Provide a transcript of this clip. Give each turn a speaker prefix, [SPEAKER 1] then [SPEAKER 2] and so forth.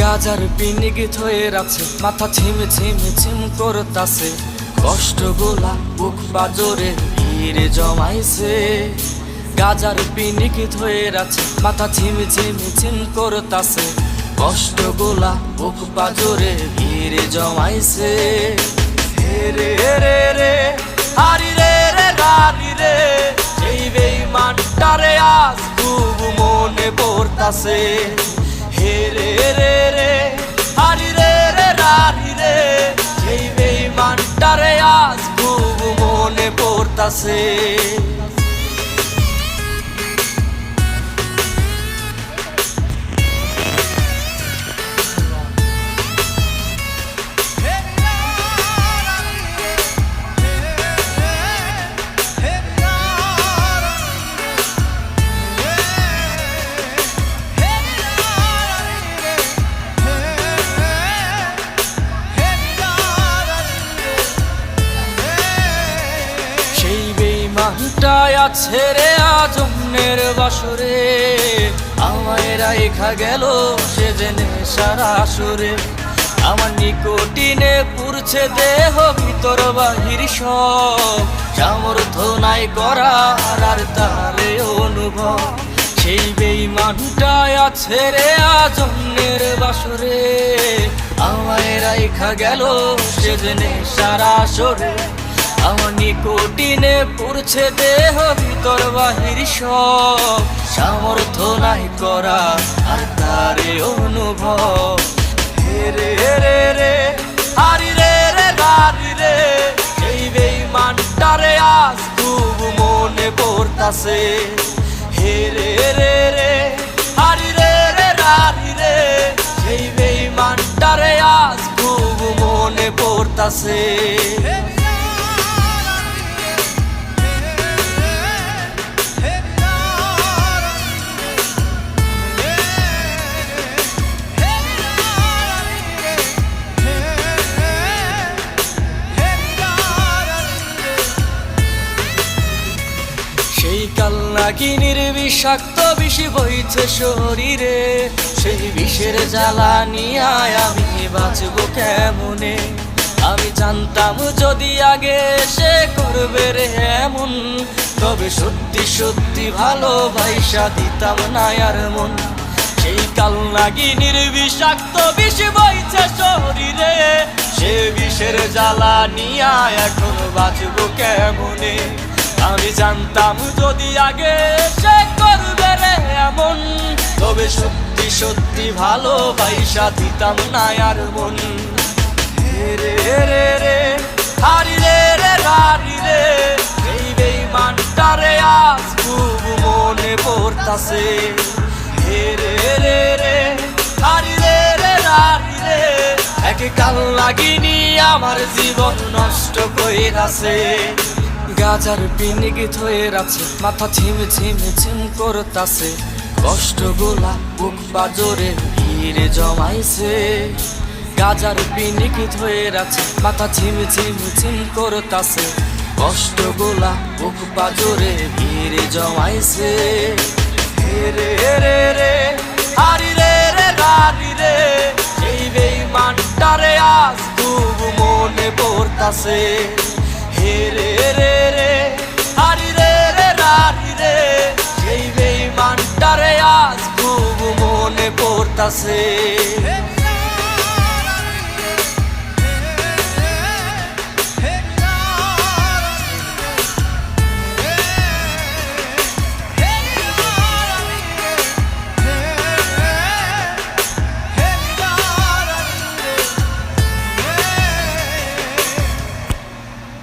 [SPEAKER 1] গাজার পিনিক হয়ে আছে মাথা ছিম ছিম ছিম করতাছে। কষ্ট গোলা বুক বাজরে ভিড় জমাইছে। গাজার পিনিক হয়ে আছে মাথা ছিম ছিম ছিম করতাছে। কষ্ট গোলা বুক বাজরে ভিড় জমাইছে। রে রে রে হারি রে রে গারি রে। এই বেইমানটারে আজ খুব মনে পড়তাছে। রে রে রে হারি রে রে রারি রে এই বেইমানটারে আজ খুব মনে পড়তাছে বেইমানটাই আছে রে আজমের বাসরে। আমায় রাইখা গেল সে জেনে সারা সুরে আমার নিকটিনে পুরছে দেহ, ভিতর বাহির সব। সামর্থ্য নাই করার আর তারে অনুভব। সেই বেইমানটাই আছে রে আজমের বাসরে। আমায় রাইখা গেল সে জেনে সারা সরে আমার নিকটিনে পড়ছে দেহ, ভিতর বাহির সব। সামর্থ্য নাই করা, আর তারে অনুভব। রে রে রে হারি রে রে গারি রে, এই বেইমানটারে আজ খুব মনে পড়তাছে। হে রে রে রে হারি রে রে রারি রে, এই বেইমানটারে আজ খুব মনে পড়তাছে। কাল্লাগিনীর বিষাক্ত বিষি বইছে শরীরে? সেই বিষের জ্বালা নিয়ে আমি বাঁচবো কেমনে? আমি জানতাম যদি আগে সে করবে রে এমন, তবে সত্যি সত্যি ভালোবাসা দিতাম না আর মন। সেই কাল কাল্লাগিনীর বিষাক্ত বিষ বইছে শরীরে, সে বিষের জ্বালা নিয়ে এখন বাঁচবো কেমনে? আমি জানতাম যদি আগে সে করবে রে এমন। তবে সত্যি সত্যি ভালোবাসা দিতাম না আর মন। রে রে রে, হারি রে রে হারি রে, এই বেইমানটারে আজ খুব মনে পড়তাছে। হে রে রে রে, হারি রে রে হারি রে কাল লাগিনি আমার জীবন নষ্ট কইরাছে। গাজার পিনিক হয়ে আছে মাথা ছিম ছিম ছিম করতাছে। কষ্ট গোলা বুক বাজরে ভিড় জমাইছে। গাজার পিনিক হয়ে আছে মাথা ছিম ছিম ছিম করতাছে। কষ্ট গোলা বুক বাজরে ভিড় জমাইছে। রে রে রে হারি রে রে গারি রে, এই বেইমানটারে আজ খুব মনে পড়তাছে। রে রে রে হারি রে রে। রারি রে সেই বেইমানটারে মনে